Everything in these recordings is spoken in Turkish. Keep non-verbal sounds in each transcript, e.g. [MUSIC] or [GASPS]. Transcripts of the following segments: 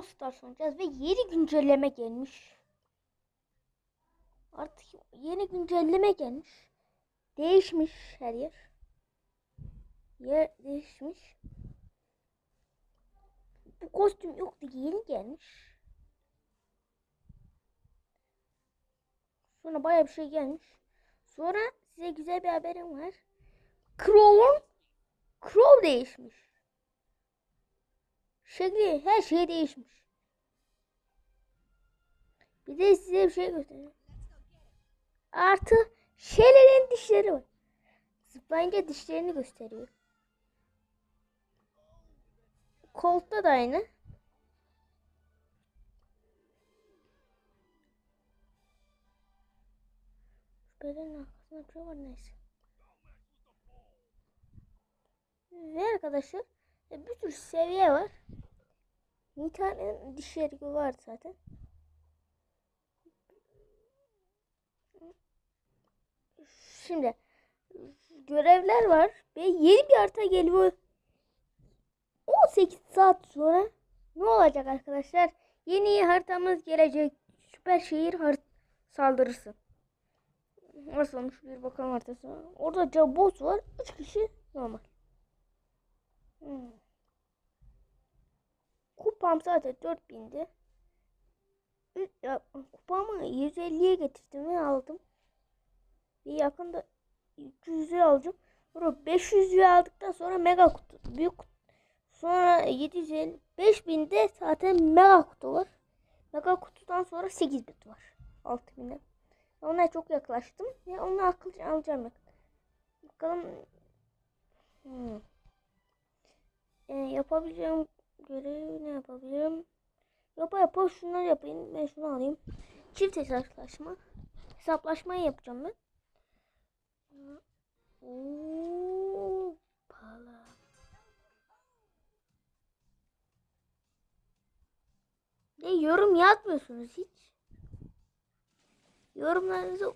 Brawl Stars oynayacağız ve yeni güncelleme gelmiş. Artık yeni güncelleme gelmiş. Değişmiş her yer. Yer değişmiş. Bu kostüm yoktu yeni gelmiş. Sonra baya bir şey gelmiş. Sonra size güzel bir haberim var. Crow'un Crow değişmiş. Şekli her şey değişmiş. Bir de size bir şey göstereyim. Artı şeylerin dişleri var. Zıplayınca dişlerini gösteriyor. Colt'ta da aynı. Şüphelerin arkasında bir şey var neyse. Ve arkadaşlar bir sürü seviye var. Bir tane dişleri var zaten. Şimdi görevler var ve yeni bir harita geliyor. 18 saat sonra ne olacak arkadaşlar? Yeni haritamız gelecek. Süper şehir harit saldırısı. Nasıl olmuş bir bakalım haritası. Orada Cabos var. 3 kişi normal. Hmm. Kupam zaten 4000'di. Üç- Ya, kupamı 150'ye getirdim ve aldım. Bir yakında 300'ü alacağım. Sonra 500'ü aldıktan sonra mega kutu. Büyük kutu. Sonra 750 5000'de zaten mega kutu var. Mega kutudan sonra 8 bit var. 6000'de. Ona çok yaklaştım. Ve onu akıl alacağım. Bakalım. Hmm. Ee, yapabileceğim görev ne yapabilirim? Yapa yapa şunları yapayım. Ben şunu alayım. Çift hesaplaşma. Hesaplaşmayı yapacağım ben. Oo, pala. Ne yorum yazmıyorsunuz hiç? Yorumlarınızı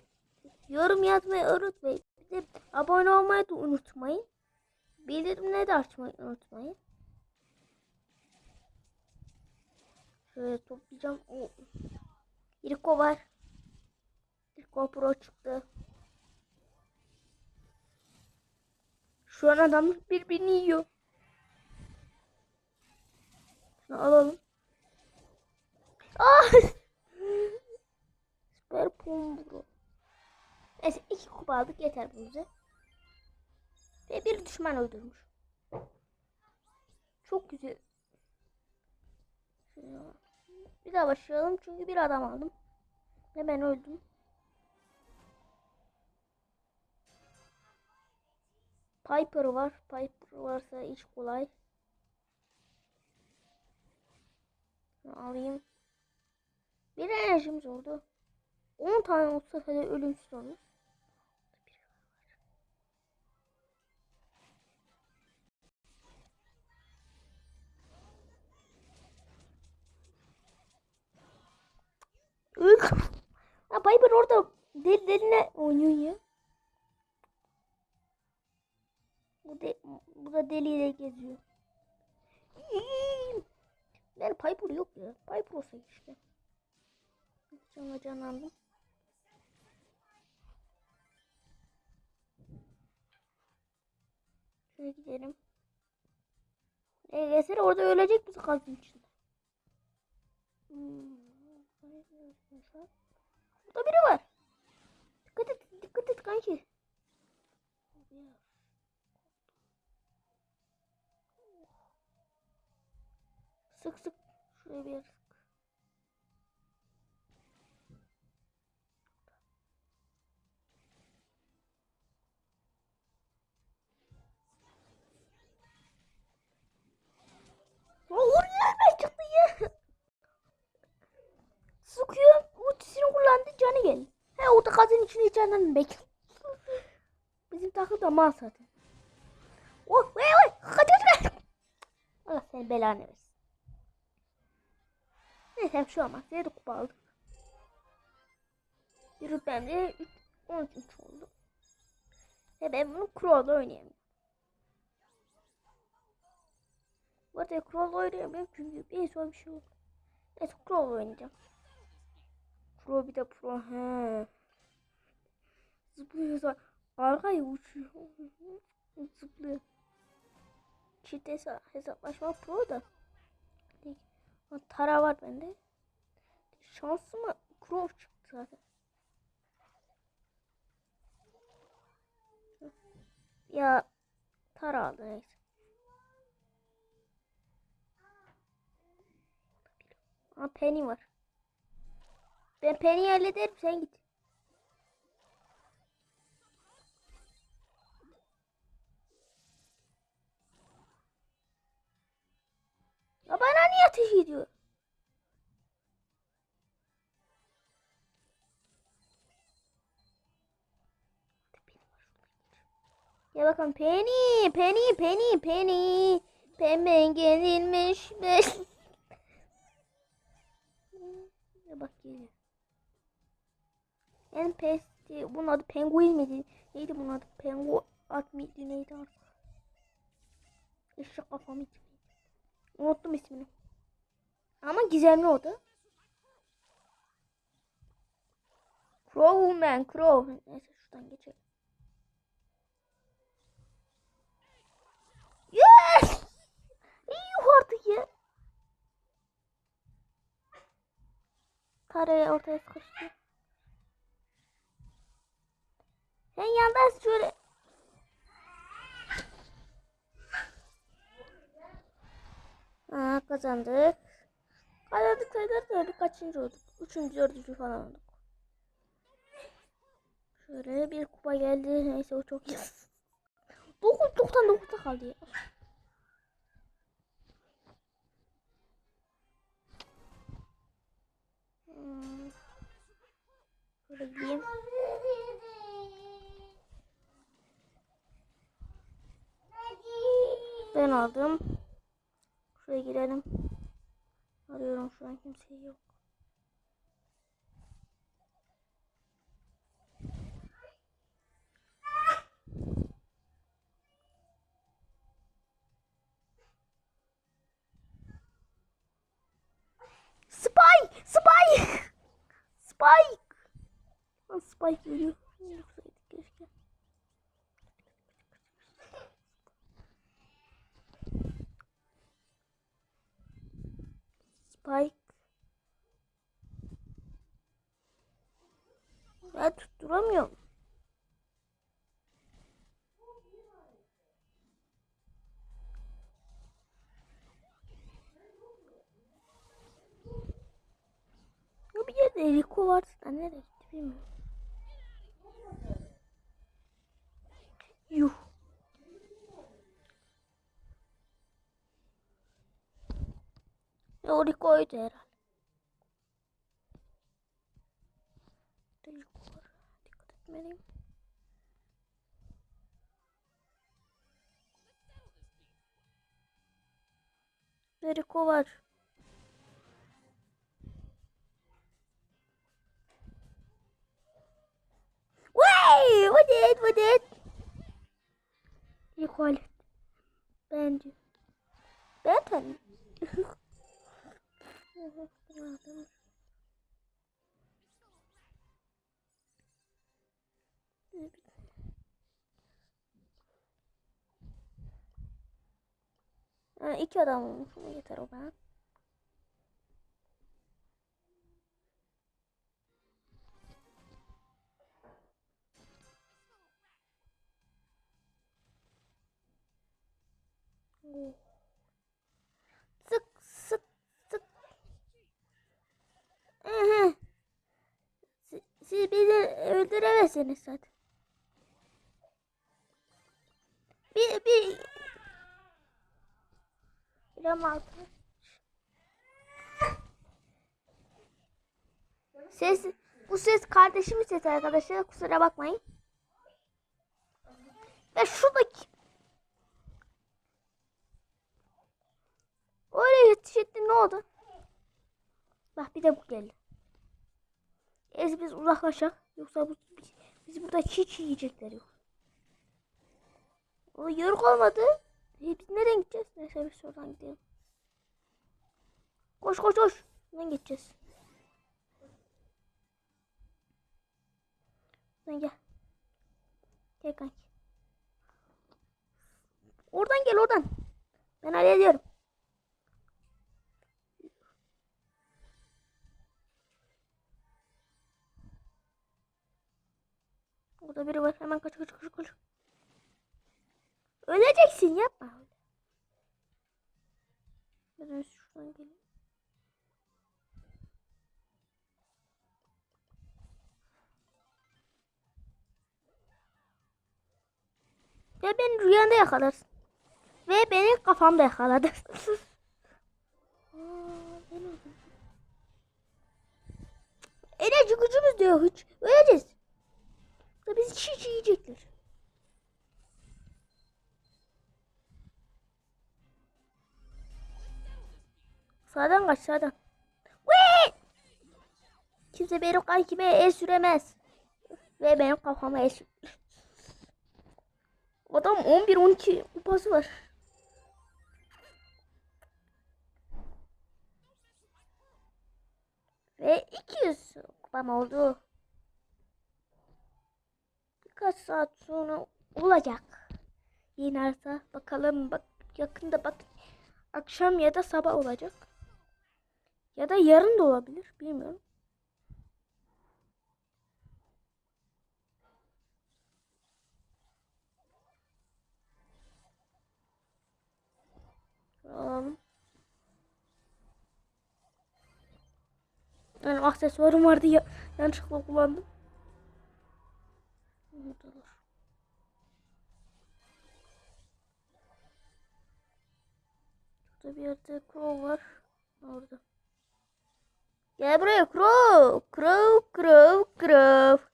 yorum yazmayı unutmayın. Bir de abone olmayı da unutmayın. Bildirimleri de açmayı unutmayın. Şöyle toplayacağım. O. İlko var. İlko Pro çıktı. Şu an adamlar birbirini yiyor. Şunu alalım. Ah! Süper pombro. Neyse iki kupa aldık yeter bize. Ve bir düşman öldürmüş. Çok güzel. Bir daha başlayalım çünkü bir adam aldım. Ve ben öldüm. Piper var. Piper varsa iş kolay. Alayım. Bir enerjimiz oldu. 10 tane olsa hadi ölümsüz olur. Orada deli deline oynuyor ya. Bu, de, bu da deliyle geziyor. Ben Piper yok ya. Piper olsa işte. Sonra canlandım. Şöyle gidelim. EGS'ler orada ölecek misin kalbin içinde? Hmm. Burada biri var. Dikkat et, dikkat et kanki. Sık sık. Şuraya bir yer sık. Ya? [LAUGHS] Sıkıyor. Ultisini kullandı canı geldi. He orada kadın içinde canını bekle. Bizim takım da mal zaten. Oh, vay vay. Kaç kaç. Allah seni belanı versin. Neyse bir şey olmaz. 7 kupa aldık. Bir rütbemde 13 oldu. Ve ben bunu Crow'da oynayamıyorum. Bu arada Crow'da oynayamıyorum çünkü bir son bir şey oldu. Evet Crow oynayacağım. Crow bir de Pro. He. Zıplıyor. Arkaya uçuyor. Zıplıyor. Çift hesa hesaplaşma Pro da. Tara var bende. Şansıma Crow çıktı zaten. Ya Tara aldı neyse. Aa Penny var. Ben Penny'yi hallederim sen git. Ya bana niye ateş ediyor? Ya bakın Penny, Penny, Penny, Penny. Pembe gelilmiş. [LAUGHS] Ya bak geliyor. En pesti. Bunun adı Penguin miydi? Neydi bunun adı? Pengu at mıydı neydi artık? Eşek kafam ismi. Unuttum ismini. Ama gizemli o da. Crowman, Crow. Neyse şuradan geçelim. Yes! İyi artık ya. Karaya ortaya sıkıştı. Sen yandan şöyle. Aa, kazandık. Kazandık sayılır da birkaçıncı olduk. Üçüncü, dördüncü falan olduk. Şöyle bir kupa geldi. Neyse o çok iyi. 9.99'da kaldı ya. Hmm. Şöyle gideyim. Ben aldım. Şuraya girelim. Arıyorum şu an kimse yok. Spike! Spike! Spike! Spike geliyor. Yapsaydık keşke. Spike. Ben tutturamıyorum. Ya bir yerde varsa da nereye gitti bilmiyorum. Yuh. Rico'ydu herhalde. Dikkat etmeliyim. Rico var. Vay! What it? What it? Rico Bence. Ben tanıyorum. Ha, iki adam olmuş. Yeter o bana. Öldüremezsiniz zaten. Bir bir Gram altı. Ses bu ses kardeşimin sesi arkadaşlar kusura bakmayın. Ve şuradaki Oraya yetiş etti ne oldu? Bak bir de bu geldi. Ez biz uzaklaşak. Yoksa bu, biz, biz burada hiç yiyecekler yok. O yoruk olmadı. E, biz nereden gideceğiz? Neyse biz şuradan gidelim. Koş koş koş. Buradan geçeceğiz. Buradan gel. Gel kanki. Oradan gel oradan. Ben hallediyorum. Burada biri var. Hemen kaç kaç kaç kaç. Öleceksin yapma. Ben şuradan geleyim. Ve beni rüyanda yakalarsın. Ve beni kafamda yakaladı. [LAUGHS] Enerji gücümüz de yok hiç. Öleceğiz. Da bizi çiğ çiğ yiyecekler. Sağdan kaç sağdan. Wee! Kimse benim kankime el süremez. Ve benim kafama el sür. [LAUGHS] Adam 11-12 kupası var. Ve 200 kupam oldu. Birkaç saat sonra olacak. Yeni arsa bakalım bak yakında bak akşam ya da sabah olacak. Ya da yarın da olabilir bilmiyorum. Alalım. Yani aksesuarım vardı ya yanlışlıkla kullandım. Buradalar. Burada bir yerde crow var. Orada. Gel buraya crow. Crow, crow, crow.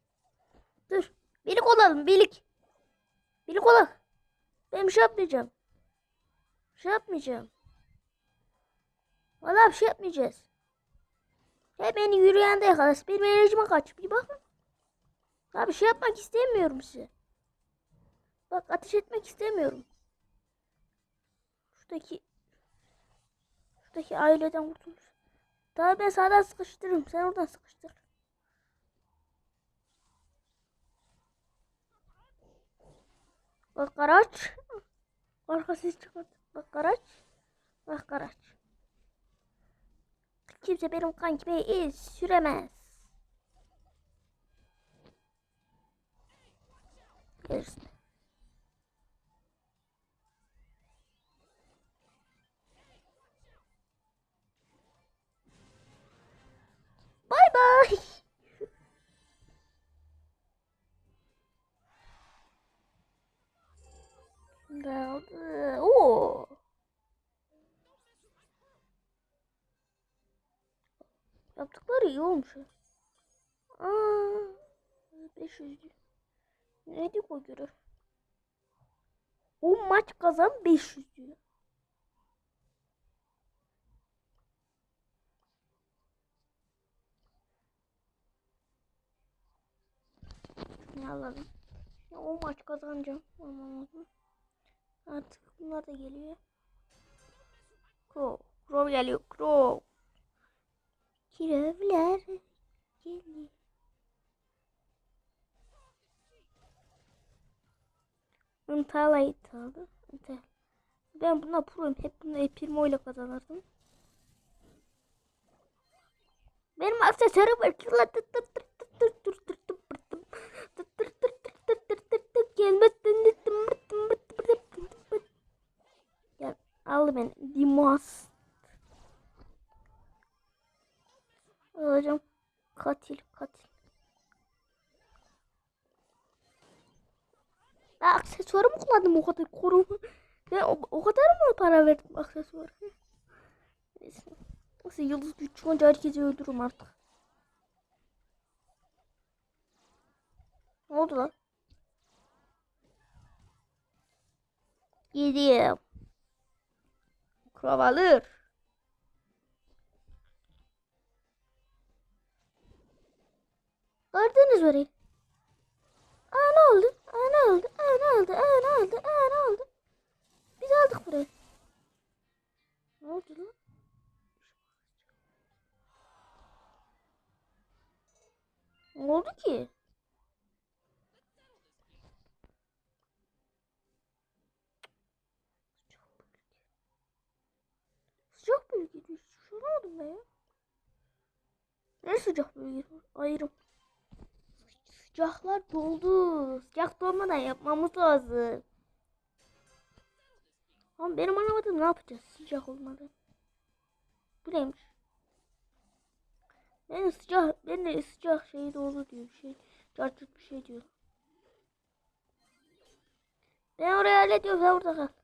Dur. Birlik olalım, birlik. Birlik olalım. Ben bir şey yapmayacağım. Bir şey yapmayacağım. Vallahi bir şey yapmayacağız. Hep beni yürüyende yakalasın. Benim enerjime kaç. Bir bakın. Ya bir şey yapmak istemiyorum size. Bak ateş etmek istemiyorum. Şuradaki şuradaki aileden kurtulmuş. Daha ben sağdan sıkıştırırım. Sen oradan sıkıştır. Bak araç. Arkası çıkart. Bak araç. Bak araç. Kimse benim kankime iz süremez. Gelirsin. Bay bay. Oo. Yaptıkları iyi olmuş. Aa, 500. Neydi o göre? O maç kazan 500 diyor. Ne alalım? Ya o maç kazanacağım. Artık bunlar da geliyor. Crow. Crow geliyor. Crow. Kirevler geliyor. Aldı. Intal. Ben buna proyum. Hep bunu Epirmo ile kazanırdım. Benim aksesuarım var. Gel al beni. Dimas. Alacağım. Katil katil. Ben aksesuarımı kullandım o kadar koruma. Ben o, o kadar mı para verdim aksesuara? Neyse. Neyse yıldız güç çıkınca herkesi öldürürüm artık. Ne oldu lan? Yedim. Krav alır. Gördünüz orayı. Aa ne oldu? Ağır aldı, ağır aldı, ağır aldı, ağır aldı. Biz aldık burayı. Ne oldu lan? Ne oldu ki? Sıcak bölge. Sıcak bölge. Ne oldu be ya? Ne sıcak bölge? Ayrım. Sıcaklar doldu. Sıcak dolmadan yapmamız lazım. Ama benim anlamadım ne yapacağız sıcak olmadan. Bu neymiş? Ben de sıcak, ben de sıcak şey doldu diyor bir şey. Çarçurt bir şey diyor. Ben oraya hallediyorum sen orada kal.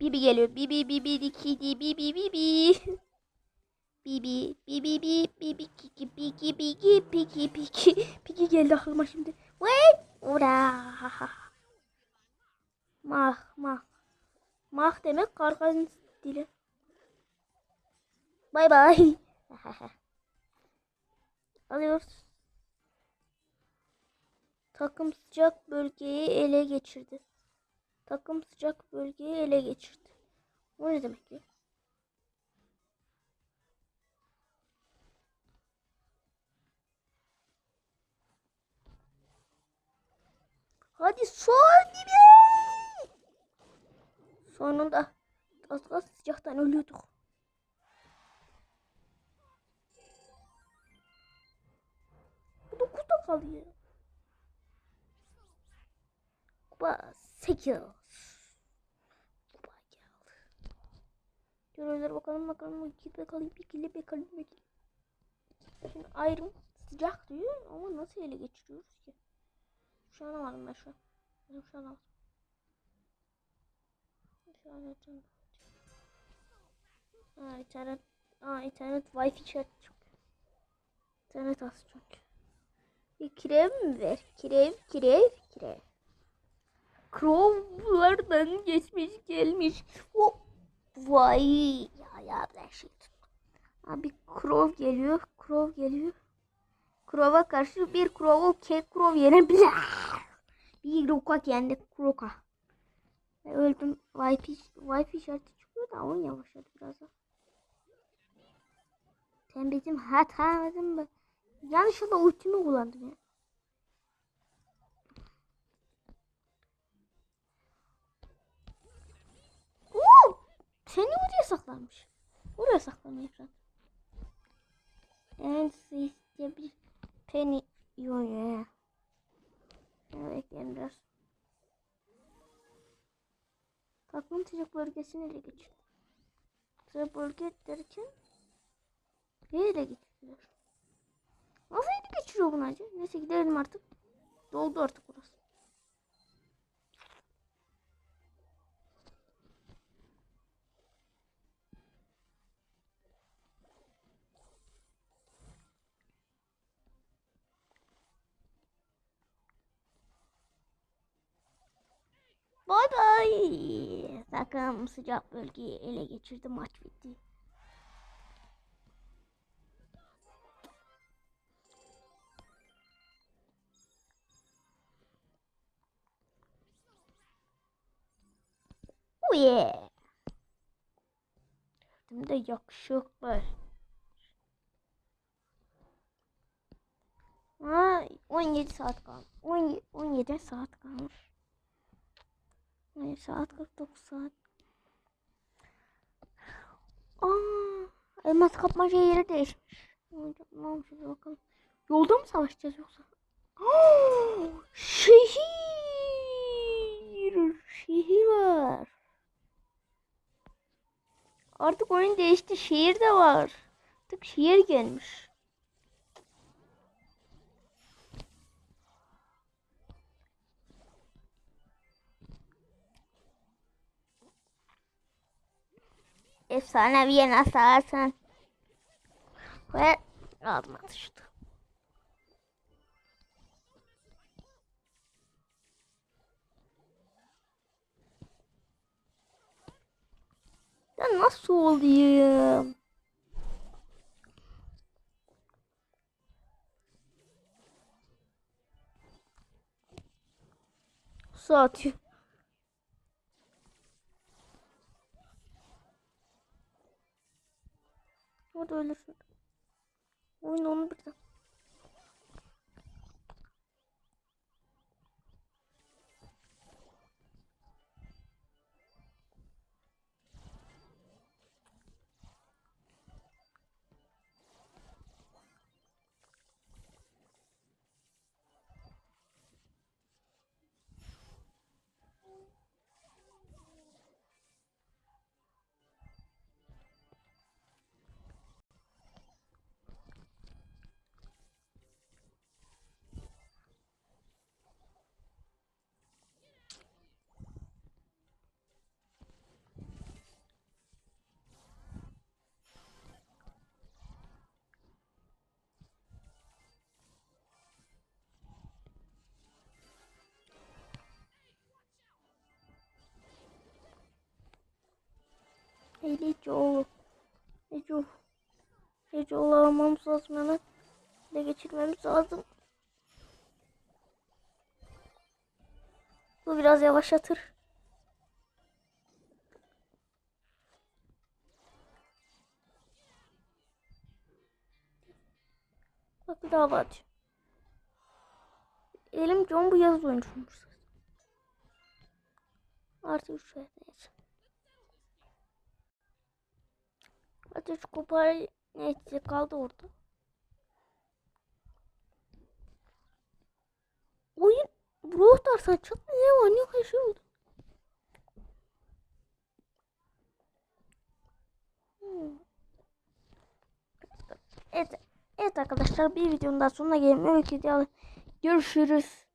Bibi geliyor. Bibi bibi dikidi bibi bibi. Bibi bibi bibi bibi kiki piki piki piki piki piki geldi aklıma şimdi. Wait. Ura. Mah mah. Mah demek karganın dili. Bay bay. [LAUGHS] Alıyoruz. Takım sıcak bölgeyi ele geçirdi. Takım sıcak bölgeyi ele geçirdi. Bu ne demek ki? Hadi son gibi. Sonunda az az sıcaktan ölüyorduk. Bu da kutu kalıyor. Kupa 8. Görevlere bakalım bakalım. İki bakalım. İkili bakalım. İkili. Şimdi ayrım sıcak diyor ama nasıl ele geçiriyoruz ki? Şu an alamadım ben şu an. Ben şu an alamadım. Şu an alamadım. Aa internet. Aa internet wifi chat çok. İnternet az çok. Bir kirev ver? Kirev, kirev, kirev. Crow'lardan geçmiş gelmiş. O vay ya ya ben şey tuttum. Abi Crow geliyor. Crow geliyor. Crow'a karşı bir Crow'u K Crow yenebilir. Bir Roka yendi Roka. Ben öldüm. Wi-Fi, Wi-Fi işareti çıkıyor da oyun yavaşladı biraz da. Sen bizim hatamızın mı? Yanlışlıkla ultimi kullandım ya. Oo! Seni oraya saklanmış. Oraya saklanıyor ekran. En işte bir penny yoya. Evet biraz. Takım sıcak bölgesini ele geçiyor. Sıcak bölge derken ne ele geçiriyor? Nasıl ele geçiriyor bunu acı? Neyse gidelim artık. Doldu artık burası. Bay bay. Takım sıcak bölgeyi ele geçirdi. Maç bitti. Oh yeah. Hem de yakışıklı. Ha, 17 saat kalmış. 17, 17 saat kalmış. 17 saat 49 saat. Aa, elmas kapmaca yeri değişmiş. Ne bakalım. Yolda mı savaşacağız yoksa? [GASPS] Şehir. Şehir var. Artık oyun değişti. Şehir de var. Artık şehir gelmiş. Efsaneviye nasıl alsın? Ve altıma düştü. Ben nasıl olayım? Su atıyor. Ölürsün. Oyun onu birden. Helicoğlu almamız lazım hemen. De geçirmemiz lazım. Bu biraz yavaşlatır. Bak bir daha var. Elim John bu yaz oyuncuymuş. Artı 3 neyse. Ateş kopar neyse kaldı orada. Oyun Brawl Stars'a çat ne var ne kadar oldu. Hmm. Evet, evet arkadaşlar bir videonun daha sonuna gelelim. Öyle görüşürüz.